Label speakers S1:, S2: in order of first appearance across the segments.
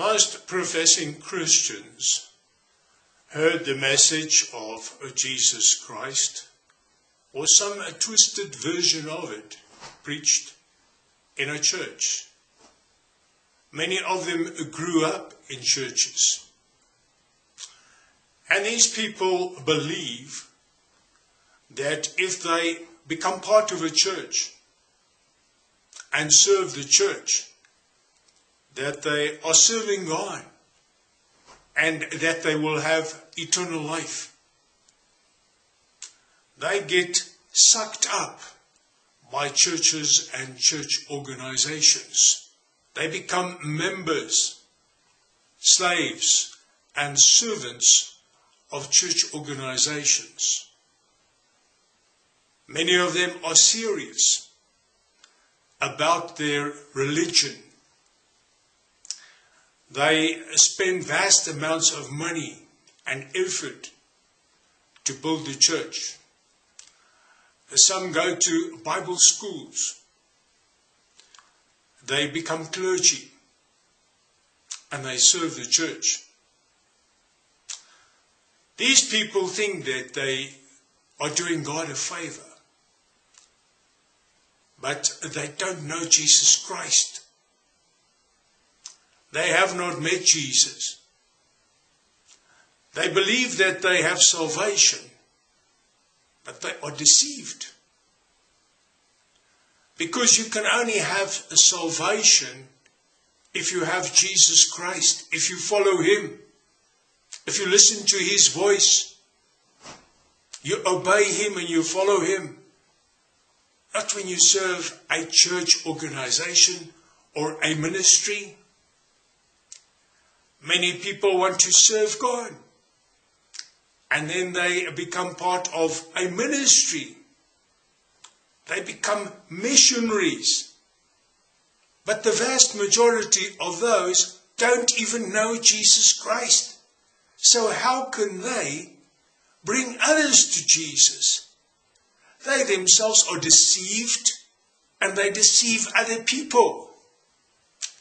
S1: Most professing Christians heard the message of Jesus Christ or some twisted version of it preached in a church. Many of them grew up in churches. And these people believe that if they become part of a church and serve the church, that they are serving God and that they will have eternal life. They get sucked up by churches and church organizations. They become members, slaves, and servants of church organizations. Many of them are serious about their religion. They spend vast amounts of money and effort to build the church. Some go to Bible schools. They become clergy and they serve the church. These people think that they are doing God a favor, but they don't know Jesus Christ. They have not met Jesus. They believe that they have salvation, but they are deceived. Because you can only have a salvation if you have Jesus Christ, if you follow Him, if you listen to His voice, you obey Him and you follow Him. Not when you serve a church organization or a ministry. Many people want to serve God and then they become part of a ministry. They become missionaries. But the vast majority of those don't even know Jesus Christ. So how can they bring others to Jesus? They themselves are deceived and they deceive other people.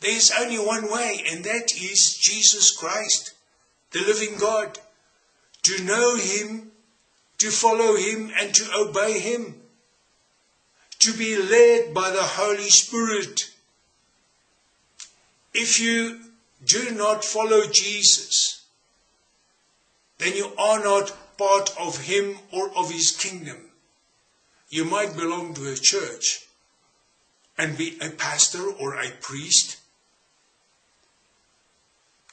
S1: There's only one way, and that is Jesus Christ, the living God to know Him, to follow Him, and to obey Him, to be led by the Holy Spirit. If you do not follow Jesus, then you are not part of Him or of His kingdom. You might belong to a church and be a pastor or a priest.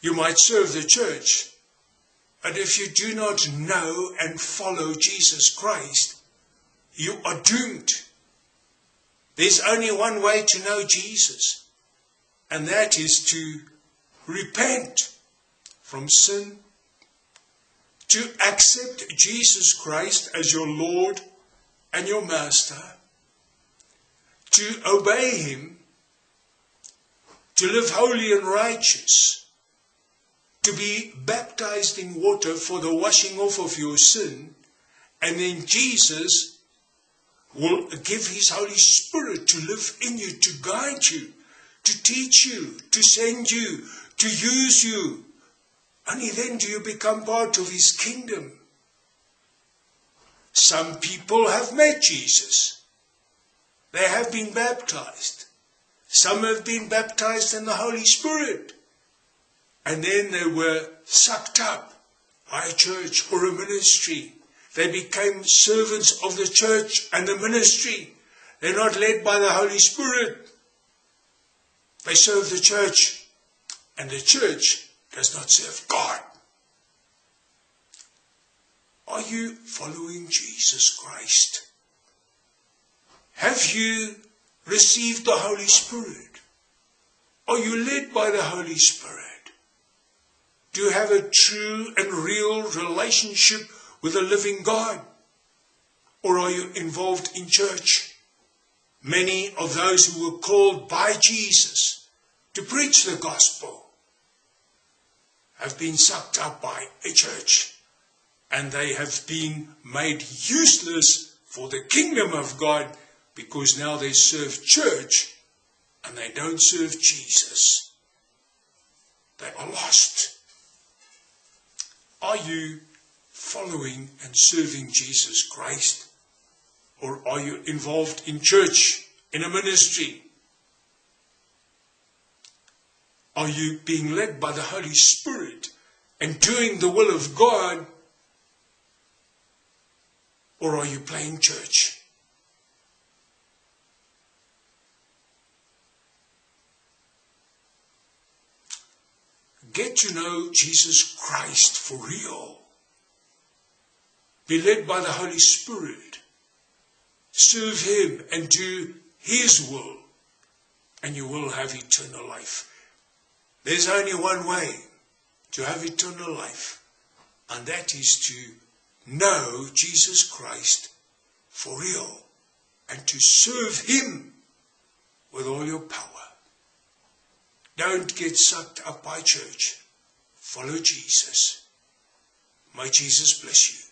S1: You might serve the church but if you do not know and follow Jesus Christ, you are doomed. There's only one way to know Jesus, and that is to repent from sin, to accept Jesus Christ as your Lord and your Master, to obey Him, to live holy and righteous to be baptized in water for the washing off of your sin, and then Jesus will give his Holy Spirit to live in you, to guide you, to teach you, to send you, to use you. Only then do you become part of his kingdom. Some people have met Jesus. They have been baptized. Some have been baptized in the Holy Spirit. And then they were sucked up by a church or a ministry. They became servants of the church and the ministry. They're not led by the Holy Spirit. They serve the church, and the church does not serve God. Are you following Jesus Christ? Have you received the Holy Spirit? Are you led by the Holy Spirit? Do you have a true and real relationship with the living God? Or are you involved in church? Many of those who were called by Jesus to preach the gospel have been sucked up by a church and they have been made useless for the kingdom of God because now they serve church and they don't serve Jesus. they are lost. Are you following and serving Jesus Christ? Or are you involved in church, in a ministry? Are you being led by the Holy Spirit and doing the will of God? Or are you playing church? Get to know Jesus Christ for real. Be led by the Holy Spirit. Serve Him and do His will, and you will have eternal life. There's only one way to have eternal life, and that is to know Jesus Christ for real and to serve Him with all your power. Don't get sucked up by church. Follow Jesus. May Jesus bless you.